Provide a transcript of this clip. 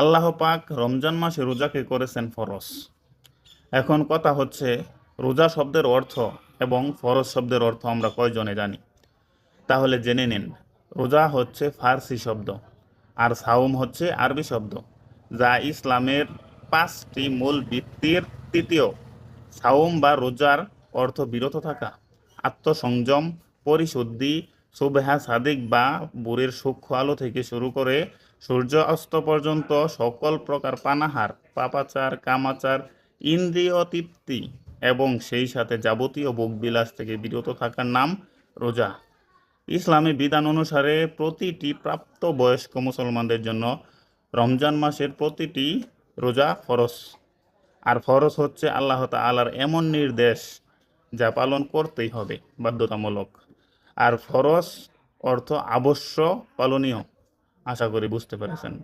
আল্লাহ পাক রমজান মাসে রোজাকে করেছেন ফরজ। এখন কথা হচ্ছে, রোজা শব্দের অর্থ এবং ফরজ শব্দের অর্থ আমরা কয়জনে জানি? তাহলে জেনে নিন, রোজা হচ্ছে ফার্সি শব্দ, আর সাউম হচ্ছে আরবি শব্দ, যা ইসলামের পাঁচটি মূল ভিত্তির তৃতীয়। সাউম বা রোজার অর্থ বিরত থাকা, আত্মসংযম, পরিশুদ্ধি সুবেহা সাদিক বা বুড়ের সূক্ষ্ম আলো থেকে শুরু করে সূর্য অস্ত পর্যন্ত সকল প্রকার পানাহার, পাপাচার, কামাচার, ইন্দ্রিয় তৃপ্তি এবং সেই সাথে যাবতীয় ভোগবিলাস থেকে বিরত থাকার নাম রোজা। ইসলামী বিধান অনুসারে প্রতিটি প্রাপ্ত বয়স্ক মুসলমানদের জন্য রমজান মাসের প্রতিটি রোজা ফরজ। আর ফরজ হচ্ছে আল্লাহ তাআলার এমন নির্দেশ যা পালন করতেই হবে বাধ্যতামূলক। আর ফরজ অর্থ আবশ্য পালনীয়। আশা করি বুঝতে পেরেছেন।